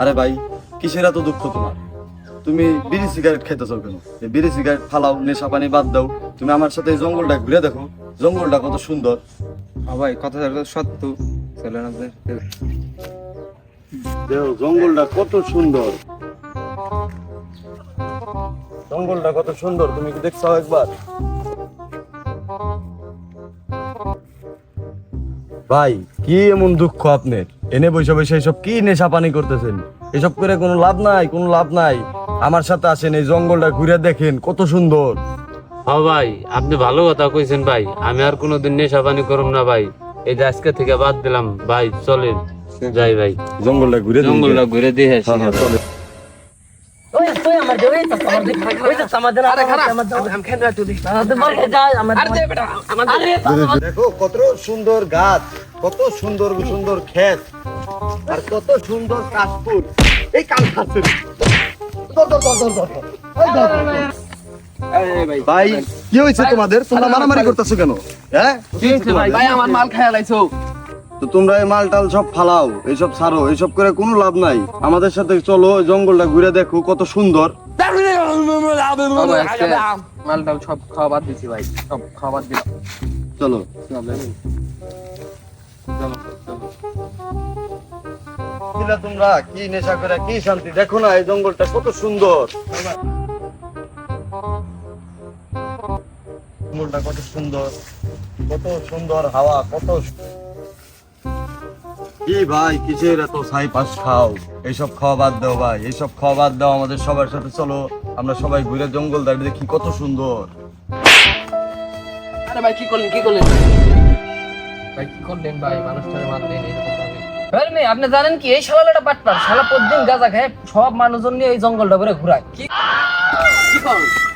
আরে ভাই কিসের এত দুঃখ তোমার? তুমি বিড়ি সিগারেট খাইতেছো কেন? বিড়ি সিগারেট ফালাও নেশা পানি বাদ দাও। তুমি আমার সাথে এই জঙ্গলটা ঘুরে দেখো। জঙ্গলটা কত সুন্দর। ভাই কথা সত্য চলেন আপনার দেখো জঙ্গলটা কত সুন্দর। জঙ্গলটা কত সুন্দর তুমি কি দেখছ একবার? ভাই কি এমন দুঃখ আপনার? এনে বসে বসে এসব কি নেশা পানি করতেছেন? এসব করে কোনো লাভ নাই কোনো লাভ নাই। আমার সাথে আসেন এই জঙ্গলটা ঘুরে দেখেন কত সুন্দর। হ্যাঁ ভাই আপনি ভালো কথা কইছেন ভাই। আমি আর কোনোদিন নেশা পানি করব না ভাই। এই যে আজকে থেকে বাদ দিলাম। ভাই চলেন। যাই ভাই। জঙ্গলটা ঘুরে জঙ্গলটা ঘুরে দিয়ে আসি হ্যাঁ, হ্যাঁ, চলেন। ওই তুই আমার দে তো আমার দে ওই তো আমার আরে খারাপ। আমি খেতে না মার খেয়ে যা আমার আরে বেটা আমার দেখো কত সুন্দর গাছ কত সুন্দর সুন্দর ক্ষেত আর কত সুন্দর কাশফুল। এই কাল খাচ্ছে। ভাই কি হয়েছে তোমাদের? তোমরা মারামারি করতেছো কেন? হ্যাঁ? কি হয়েছে ভাই ভাই আমার মাল খায়া লাইছো। তো তোমরা এই মাল টাল সব ফালাও এইসব ছাড়ো এইসব করে কোনো লাভ নাই। আমাদের সাথে চলো এই জঙ্গলটা ঘুরে দেখো কত সুন্দর। সব খাওয়া বাদ দিছি ভাই সব খাওয়া বাদ দিলাম। চলো। তোমরা কি নেশা করে কি শান্তি? দেখো না এই জঙ্গলটা কত সুন্দর। জঙ্গলটা কত সুন্দর কত সুন্দর হাওয়া কত কি ভাই কিসের এত ছাই পাশ খাও? এইসব খাওয়া বাদ দাও ভাই এইসব খাওয়া বাদ দাও আমাদের সবার সাথে চলো। আমরা সবাই ঘুরে জঙ্গল দাঁড়িয়ে দেখি কত সুন্দর। আরে ভাই কি করলেন কি করলেন? ভাই কি করলেন ভাই? মানুষটারে মারলেন এরকম ভাবে। আপনি জানেন কি এই শালাটা বাটপার শালা প্রতিদিন গাঁজা খায় সব মানুষজন নিয়ে এই জঙ্গলটা করে ঘুরায়। কি কি করলেন?